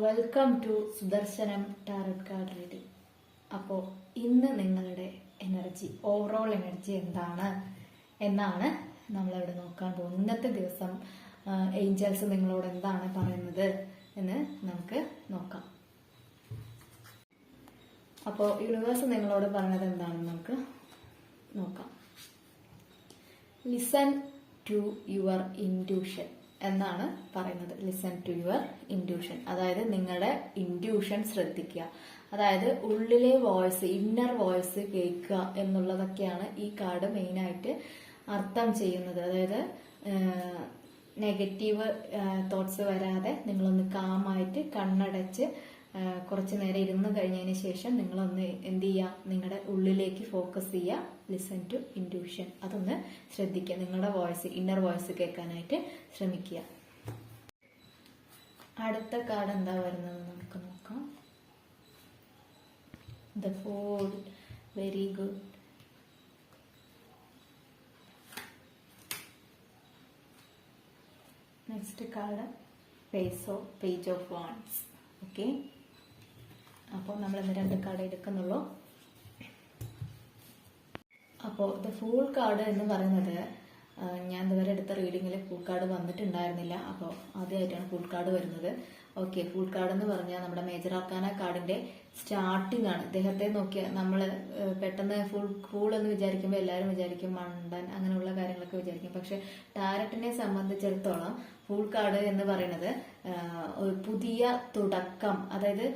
Welcome to Sudarshanam tarot card reading അപ്പോൾ ഇന്ന് നിങ്ങളുടെ എനർജി ഓവറോൾ എനർജി എന്താണ് എന്നാണ് നമ്മളിവിടെ നോക്കാൻ പോകുന്നത്. ഇന്നത്തെ ദിവസം ഏഞ്ചൽസ് നിങ്ങളോട് എന്താണ് പറയുന്നത് എന്ന് നമുക്ക് നോക്കാം. അപ്പോൾ യൂണിവേഴ്സ് നിങ്ങളോട് പറഞ്ഞത് എന്താണെന്ന് നമുക്ക് നോക്കാം. ലിസൺ ടു യുവർ ഇൻഡ്യൂഷൻ എന്നാണ് പറയുന്നത്. ലിസൺ ടു യുവർ ഇൻഡ്യൂഷൻ അതായത് നിങ്ങളുടെ ഇൻഡ്യൂഷൻ ശ്രദ്ധിക്കുക. അതായത് ഉള്ളിലെ വോയിസ് ഇന്നർ വോയിസ് കേൾക്കുക എന്നുള്ളതൊക്കെയാണ് ഈ കാർഡ് മെയിനായിട്ട് അർത്ഥം ചെയ്യുന്നത്. അതായത് നെഗറ്റീവ് തോട്ട്സ് വരാതെ നിങ്ങളൊന്ന് കാമായിട്ട് കണ്ണടച്ച് കുറച്ച് നേരം ഇരുന്ന് കഴിഞ്ഞതിന് ശേഷം നിങ്ങൾ ഒന്ന് എന്ത് ചെയ്യുക നിങ്ങളുടെ ഉള്ളിലേക്ക് ഫോക്കസ് ചെയ്യുക ലിസൺ ടു ഇൻഡ്യൂഷൻ അതൊന്ന് ശ്രദ്ധിക്കുക. നിങ്ങളുടെ വോയിസ് ഇന്നർ വോയിസ് കേൾക്കാനായിട്ട് ശ്രമിക്കുക. അടുത്ത കാർഡ് എന്താ വരുന്നത്? നമുക്ക് നോക്കാം. The fool very good next card pace of page of wands okay അപ്പോൾ നമ്മൾ ഇന്ന് രണ്ട് കാർഡ് എടുക്കുന്നുള്ളൂ. അപ്പോൾ ദ ഫുൾ കാർഡ് എന്ന് പറയുന്നത് ഞാൻ ഇതുവരെ എടുത്ത റീഡിങ്ങിൽ ഫുൾ കാർഡ് വന്നിട്ടുണ്ടായിരുന്നില്ല. അപ്പോൾ ആദ്യമായിട്ടാണ് ഫുൾ കാർഡ് വരുന്നത്. ഓക്കെ ഫുൾ കാർഡ് എന്ന് പറഞ്ഞാൽ നമ്മുടെ മേജർ ആർക്കാന കാർഡിന്റെ സ്റ്റാർട്ടിംഗ് ആണ്. ഇദ്ദേഹത്തെ നോക്കിയാൽ നമ്മൾ പെട്ടെന്ന് ഫുൾ ഫുൾ എന്ന് വിചാരിക്കുമ്പോൾ എല്ലാവരും വിചാരിക്കും മണ്ടൻ അങ്ങനെയുള്ള കാര്യങ്ങളൊക്കെ വിചാരിക്കും. പക്ഷെ ടാരറ്റിനെ സംബന്ധിച്ചിടത്തോളം ഫുൾ കാർഡ് എന്ന് പറയുന്നത് ഒരു പുതിയ തുടക്കം. അതായത്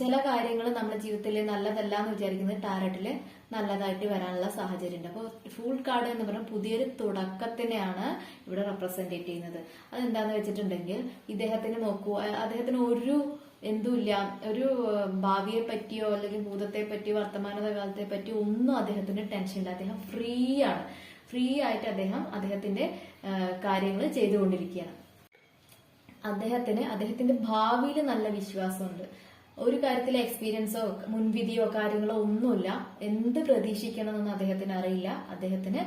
ചില കാര്യങ്ങൾ നമ്മുടെ ജീവിതത്തിൽ നല്ലതല്ല എന്ന് വിചാരിക്കുന്നത് ടാരറ്റിൽ നല്ലതായിട്ട് വരാനുള്ള സാഹചര്യം ഉണ്ട് അപ്പോൾ ഫുൾ കാർഡ് എന്ന് പറഞ്ഞാൽ പുതിയൊരു തുടക്കത്തിനെയാണ് ഇവിടെ റെപ്രസെന്റേറ്റ് ചെയ്യുന്നത്. അതെന്താന്ന് വെച്ചിട്ടുണ്ടെങ്കിൽ ഇദ്ദേഹത്തിന് നോക്കൂ അദ്ദേഹത്തിന് ഒരു എന്തുമില്ല ഒരു ഭാവിയെ പറ്റിയോ അല്ലെങ്കിൽ ഭൂതത്തെ പറ്റിയോ വർത്തമാനത കാലത്തെ പറ്റിയോ ഒന്നും അദ്ദേഹത്തിന് ടെൻഷൻ ഇല്ല. അദ്ദേഹം ഫ്രീ ആണ് ഫ്രീ ആയിട്ട് അദ്ദേഹം അദ്ദേഹത്തിന്റെ കാര്യങ്ങൾ ചെയ്തുകൊണ്ടിരിക്കുകയാണ്. അദ്ദേഹത്തിന് അദ്ദേഹത്തിന്റെ ഭാവിയിൽ നല്ല വിശ്വാസമുണ്ട്. ഒരു കാര്യത്തിലെ എക്സ്പീരിയൻസോ മുൻവിധിയോ കാര്യങ്ങളോ ഒന്നുമില്ല. എന്ത് പ്രതീക്ഷിക്കണമെന്ന് അദ്ദേഹത്തിന് അറിയില്ല. അദ്ദേഹത്തിന്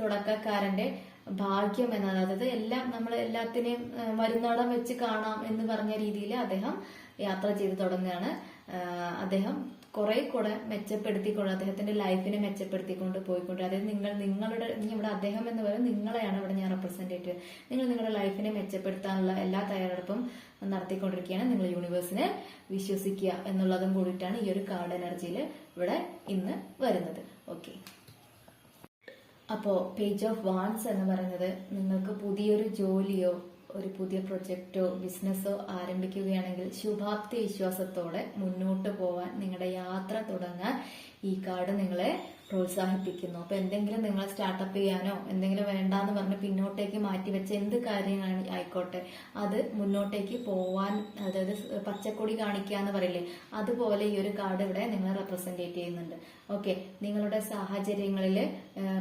തുടക്കക്കാരന്റെ ഭാഗ്യം എന്നത് അതായത് എല്ലാം നമ്മൾ എല്ലാത്തിനെയും മരുന്നോടം വെച്ച് കാണാം എന്ന് പറഞ്ഞ രീതിയിൽ അദ്ദേഹം യാത്ര ചെയ്ത് തുടങ്ങുകയാണ്. അദ്ദേഹം കുറെ കൂടെ മെച്ചപ്പെടുത്തിക്കൊണ്ട് അദ്ദേഹത്തിന്റെ ലൈഫിനെ മെച്ചപ്പെടുത്തിക്കൊണ്ട് പോയിക്കൊണ്ട് അതായത് നിങ്ങൾ നിങ്ങളുടെ ഇവിടെ അദ്ദേഹം എന്ന് പറയുന്നത് നിങ്ങളെയാണ് ഇവിടെ ഞാൻ റെപ്രസെന്റ് റെപ്രസെന്റേറ്റീവ് നിങ്ങൾ നിങ്ങളുടെ ലൈഫിനെ മെച്ചപ്പെടുത്താനുള്ള എല്ലാ തയ്യാറെടുപ്പും നടത്തിക്കൊണ്ടിരിക്കുകയാണ്. നിങ്ങൾ യൂണിവേഴ്സിനെ വിശ്വസിക്കുക എന്നുള്ളതും കൂടിയിട്ടാണ് ഈ ഒരു കാർഡ് എനർജിയിൽ ഇവിടെ ഇന്ന് വരുന്നത്. ഓക്കെ അപ്പോൾ പേജ് ഓഫ് വാൻസ് എന്ന് പറയുന്നത് നിങ്ങൾക്ക് പുതിയൊരു ജോലിയോ ഒരു പുതിയ പ്രൊജക്റ്റോ ബിസിനസ്സോ ആരംഭിക്കുകയാണെങ്കിൽ ശുഭാപ്തി വിശ്വാസത്തോടെ മുന്നോട്ട് പോവാൻ നിങ്ങളുടെ യാത്ര തുടങ്ങാൻ ഈ കാർഡ് നിങ്ങളെ പ്രോത്സാഹിപ്പിക്കുന്നു. അപ്പോൾ എന്തെങ്കിലും നിങ്ങൾ സ്റ്റാർട്ടപ്പ് ചെയ്യാനോ എന്തെങ്കിലും വേണ്ടാന്ന് പറഞ്ഞ് പിന്നോട്ടേക്ക് മാറ്റി വെച്ച എന്ത് കാര്യങ്ങളാണ് ആയിക്കോട്ടെ അത് മുന്നോട്ടേക്ക് പോവാൻ അതായത് പച്ചക്കൊടി കാണിക്കുക എന്ന് പറയില്ലേ അതുപോലെ ഈ ഒരു കാർഡ് ഇവിടെ നിങ്ങൾ റെപ്രസെന്റേറ്റ് ചെയ്യുന്നുണ്ട്. ഓക്കെ നിങ്ങളുടെ സാഹചര്യങ്ങളിൽ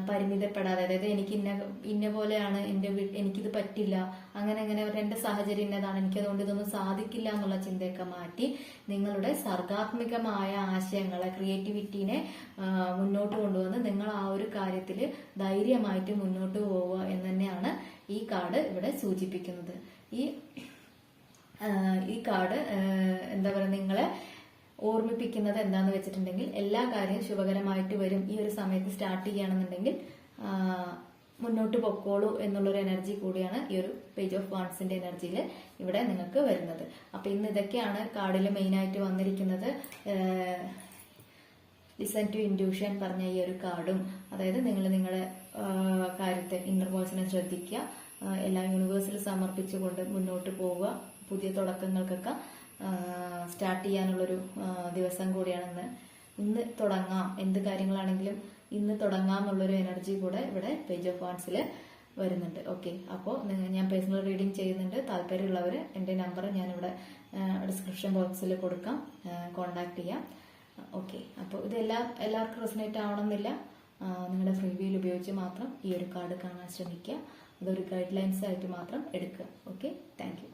പരിമിതപ്പെടാതെ അതായത് എനിക്ക് ഇന്ന ഇന്ന പോലെയാണ് എന്റെ എനിക്കിത് പറ്റില്ല അങ്ങനെ അങ്ങനെ എന്റെ സാഹചര്യം ഇന്നതാണ് എനിക്കതുകൊണ്ട് ഇതൊന്നും സാധിക്കില്ല എന്നുള്ള ചിന്തയൊക്കെ മാറ്റി നിങ്ങളുടെ സർഗാത്മികമായ ആശയങ്ങളെ ക്രിയേറ്റിവിറ്റീനെ മുന്നോട്ട് കൊണ്ടുവന്ന് നിങ്ങൾ ആ ഒരു കാര്യത്തിൽ ധൈര്യമായിട്ട് മുന്നോട്ട് പോവുക എന്ന് തന്നെയാണ് ഈ കാർഡ് ഇവിടെ സൂചിപ്പിക്കുന്നത്. ഈ ഈ കാർഡ് എന്താ പറയുക നിങ്ങളെ ഓർമ്മിപ്പിക്കുന്നത് എന്താന്ന് വെച്ചിട്ടുണ്ടെങ്കിൽ എല്ലാ കാര്യവും ശുഭകരമായിട്ട് വരും. ഈ ഒരു സമയത്ത് സ്റ്റാർട്ട് ചെയ്യുകയാണെന്നുണ്ടെങ്കിൽ മുന്നോട്ട് പൊക്കോളൂ എന്നുള്ളൊരു എനർജി കൂടിയാണ് ഈ ഒരു പേജ് ഓഫ് വാൺസിന്റെ എനർജിയിൽ ഇവിടെ നിങ്ങൾക്ക് വരുന്നത്. അപ്പൊ ഇന്ന് ഇതൊക്കെയാണ് കാർഡിൽ മെയിനായിട്ട് വന്നിരിക്കുന്നത്. ലിസൺ ടു ഇൻഡ്യൂഷൻ പറഞ്ഞ ഈ ഒരു കാർഡും അതായത് നിങ്ങൾ നിങ്ങളുടെ കാര്യത്തെ ഇന്നർ ശ്രദ്ധിക്കുക. എല്ലാ യൂണിവേഴ്സിൽ സമർപ്പിച്ചുകൊണ്ട് മുന്നോട്ട് പോവുക. പുതിയ തുടക്കങ്ങൾക്കൊക്കെ സ്റ്റാർട്ട് ചെയ്യാനുള്ളൊരു ദിവസം കൂടിയാണ് ഇന്ന്. തുടങ്ങാം. എന്ത് കാര്യങ്ങളാണെങ്കിലും ഇന്ന് തുടങ്ങാം എന്നുള്ളൊരു എനർജി കൂടെ ഇവിടെ പേജ് ഓഫ് വാൻസിൽ വരുന്നുണ്ട്. ഓക്കെ അപ്പോൾ ഞാൻ പേഴ്സണൽ റീഡിംഗ് ചെയ്യുന്നുണ്ട്. താല്പര്യമുള്ളവർ എന്റെ നമ്പർ ഞാനിവിടെ ഡിസ്ക്രിപ്ഷൻ ബോക്സിൽ കൊടുക്കാം. കോണ്ടാക്ട് ചെയ്യാം. ഓക്കെ. അപ്പോൾ ഇതെല്ലാം എല്ലാവർക്കും റെസിനേറ്റ് ആവണമെന്നില്ല. നിങ്ങളുടെ ഫ്രീ വീൽ ഉപയോഗിച്ച് മാത്രം ഈ ഒരു കാർഡ് കാണാൻ ശ്രമിക്കുക. അതൊരു ഗൈഡ് ലൈൻസ് ആയിട്ട് മാത്രം എടുക്കുക. ഓക്കെ? താങ്ക്